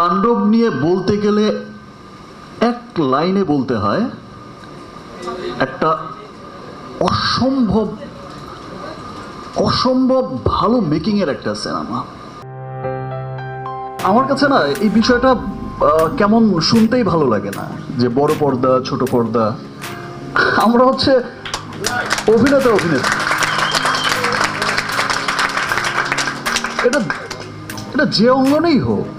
তাণ্ডব নিয়ে বলতে গেলে এক লাইনে বলতে হয়, একটা অসম্ভব অসম্ভব ভালো মেকিং এর একটা সিনেমা আমার কাছে না, এই বিষয়টা কেমন শুনতেই ভালো লাগে না, যে বড় পর্দা, ছোট পর্দা। আমরা হচ্ছে অভিনেতা অভিনেতা এটা এটা যে অঙ্গনেই হোক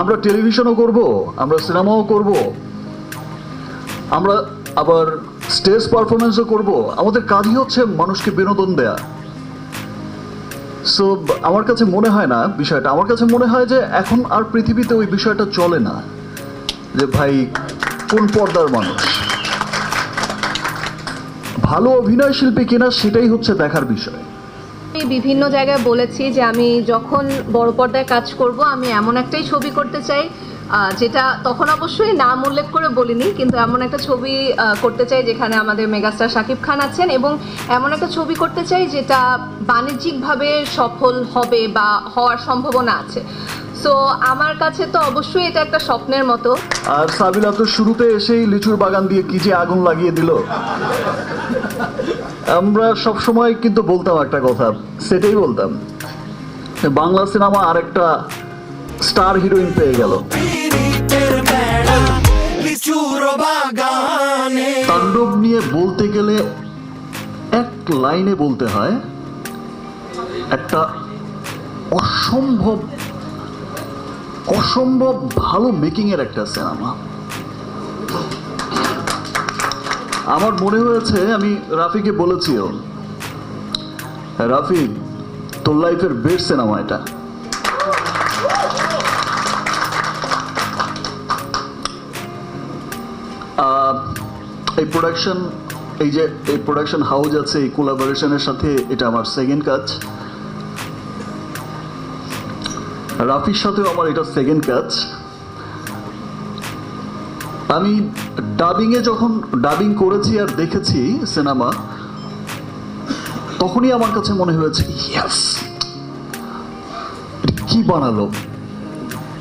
আমরা টেলিভিশনও করব, আমরা সিনেমাও করব, আমরা আবার স্টেজ পারফরমেন্সও করব। আমাদের কাজই হচ্ছে মানুষকে বিনোদন দেয়া। সো আমার কাছে মনে হয় না বিষয়টা, আমার কাছে মনে হয় যে এখন আর পৃথিবীতে ওই বিষয়টা চলে না, যে ভাই কোন পর্দার মানুষ। ভালো অভিনয় শিল্পী কিনা সেটাই হচ্ছে দেখার বিষয়। আমি বিভিন্ন জায়গায় বলেছি যে আমি যখন বড় পর্দায় কাজ করব, আমি এমন একটাই ছবি করতে চাই যেটা তখন অবশ্যই নাম উল্লেখ করে বলিনি, কিন্তু এমন একটা ছবি করতে চাই যেখানে আমাদের মেগাস্টার শাকিব খান আছেন এবং এমন একটা ছবি করতে চাই যেটা বাণিজ্যিকভাবে সফল হবে বা হওয়ার সম্ভাবনা আছে। সো আমার কাছে তো অবশ্যই এটা একটা স্বপ্নের মতো। আর সাবিলা তো শুরুতে এসেই লিচুর বাগান দিয়ে কি যে আগুন লাগিয়ে দিল। আমরা সব সময় কিন্তু বলতাম একটা কথা সেটাই বলতাম। বাংলা সিনেমা আরেকটা স্টার হিরোইন পেয়ে গেল। তাণ্ডব নিয়ে বলতে গেলে এক লাইনে বলতে হয় একটা অসম্ভব অসম্ভব ভালো মেকিং এর একটা সিনেমা। আমার মনে হয়েছে, আমি রাফিকে বলেছিও রাফি, তোর লাইফের বেস্ট সিনেমা এটা। এই প্রোডাকশন এই যে, এই প্রোডাকশন হাউস আছে, এই কোলাবোরেশনের সাথে এটা আমার সেকেন্ড কাজ। রাফির সাথেও আমার এটা সেকেন্ড কাজ। আমি ডাবিংয়ে যখন ডাবিং করেছি আর দেখেছি সিনেমা তখনই আমার কাছে মনে হয়েছে ইয়াস কি বানালো?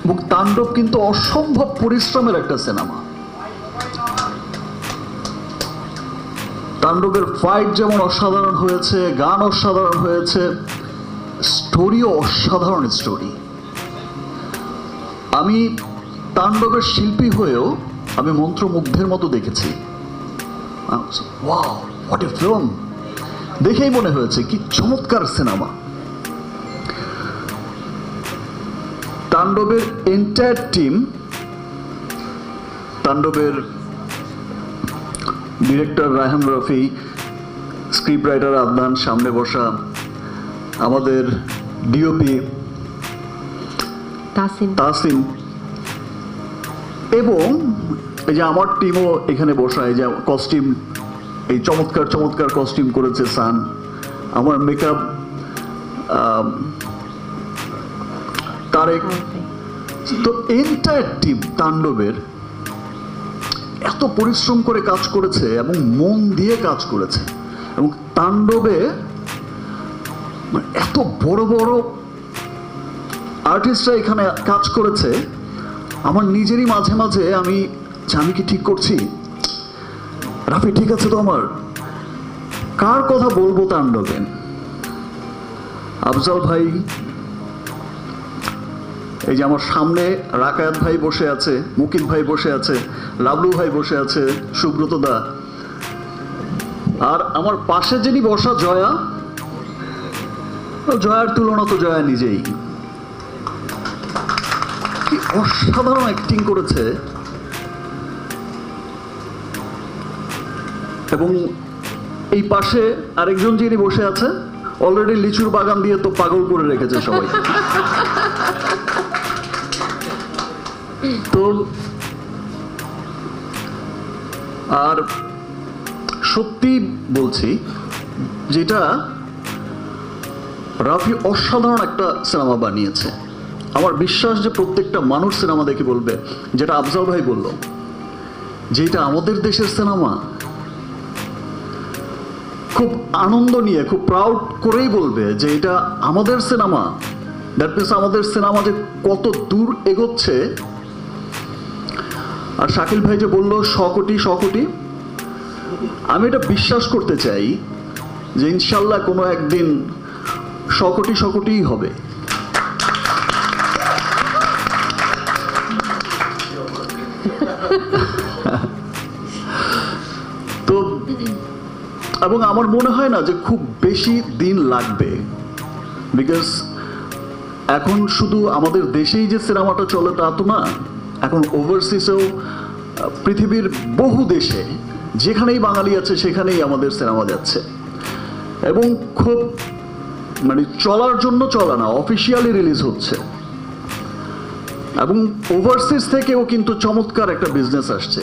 মুখ তাণ্ডব কিন্তু অসম্ভব পরিশ্রমের একটা সিনেমা তাণ্ডবের ফাইট যেমন অসাধারণ হয়েছে, গান অসাধারণ হয়েছে স্টোরিও অসাধারণ স্টোরি আমি তাণ্ডবের শিল্পী হয়েও আমি মন্ত্রমুগ্ধের মতো দেখেছি। ওয়াও হোয়াট এ ফিল্ম দেখেই মনে হয়েছে কি চমৎকার সিনেমা তাণ্ডবের এন্টায়ার টিম তাণ্ডবের director Raihan Rafi script writer Adnan সামনে বসা আমাদের ডিওপি তাসিম। তাসিম। এবং এই যে আমার টিমও এখানে বসা, এই যে কস্টিউম এই চমৎকার চমৎকার কস্টিউম করেছে সান। আমার মেকআপ তারেক। তো এন্টায়ার টিম তাণ্ডবের এত পরিশ্রম করে কাজ করেছে এবং মন দিয়ে কাজ করেছে। এবং তাণ্ডবে মানে এত বড় বড় আর্টিস্টরা এখানে কাজ করেছে। আমার নিজেরই মাঝে মাঝে আমি যে আমি কি ঠিক করছি? রাফি, ঠিক আছে তো আমার? কার কথা বলব তাণ্ডবেন আফজাল ভাই, এই যে আমার সামনে রাকায়াত ভাই বসে আছে মুকিত ভাই বসে আছে, লাবলু ভাই বসে আছে, সুব্রত দা। আর আমার পাশে যিনি বসা জয়া জয়ার তুলনা তো জয়া নিজেই। কি অসাধারণ অ্যাক্টিং করেছে। এবং এই পাশে আরেকজন যিনি বসে আছে অলরেডি লিচুর বাগান দিয়ে তো পাগল করে রেখেছে সবাই। তো, আর সত্যি বলছি, যেটা রাফি অসাধারণ একটা সিনেমা বানিয়েছে। আমার বিশ্বাস যে প্রত্যেকটা মানুষ সিনেমা দেখে বলবে, যেটা আফজাল ভাই বলল, যে এটা আমাদের দেশের সিনেমা খুব আনন্দ নিয়ে, খুব প্রাউড করেই বলবে যে এটা আমাদের সিনেমা দ্যাট মিনস আমাদের সিনেমা যে কত দূর এগোচ্ছে। আর শাকিল ভাই যে বলল, শ কোটি আমি এটা বিশ্বাস করতে চাই যে ইনশাল্লাহ কোনো একদিন শ কোটি হবে। এবং আমার মনে হয় না যে খুব বেশি দিন লাগবে। বিকজ এখন শুধু আমাদের দেশেই যে সিনেমাটা চলে তা তো না, এখন ওভারসিসেও পৃথিবীর বহু দেশে, যেখানেই বাঙালি আছে সেখানেই আমাদের সিনেমা যাচ্ছে। এবং খুব মানে চলার জন্য চলা না অফিসিয়ালি রিলিজ হচ্ছে। এবং ওভারসিজ থেকেও কিন্তু চমৎকার একটা বিজনেস আসছে।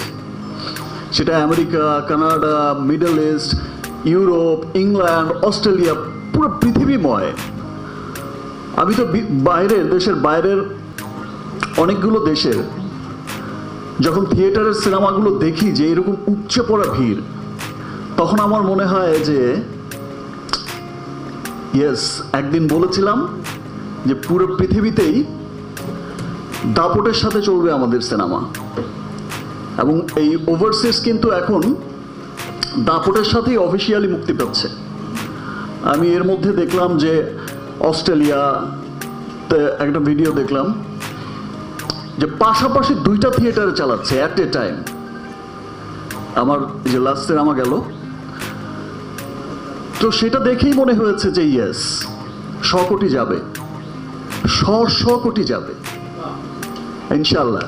সেটা America, Canada middle east Europe, England, Australia, পুরো পৃথিবীময়। আমি তো বাইরের দেশের বাইরের অনেকগুলো দেশের, যখন থিয়েটারের সিনেমাগুলো দেখি যে এরকম উপচে পড়া ভিড়, তখন আমার মনে হয় যে ইয়েস একদিন বলেছিলাম যে পুরো পৃথিবীতেই দাপটের সাথে চলবে আমাদের সিনেমা। এবং এই ওভারসিজ কিন্তু এখন দাপটের সাথেই অফিসিয়ালি মুক্তি পাচ্ছে আমি এর মধ্যে দেখলাম যে অস্ট্রেলিয়া একটা ভিডিও দেখলাম, যে পাশাপাশি দুইটা থিয়েটারে চালাচ্ছে অ্যাট এ টাইম আমার যে লাস্ট সিনেমা গেল, তো সেটা দেখেই মনে হয়েছে যে ইয়েস শ কোটি যাবে শ শ কোটি যাবে। ইনশাল্লাহ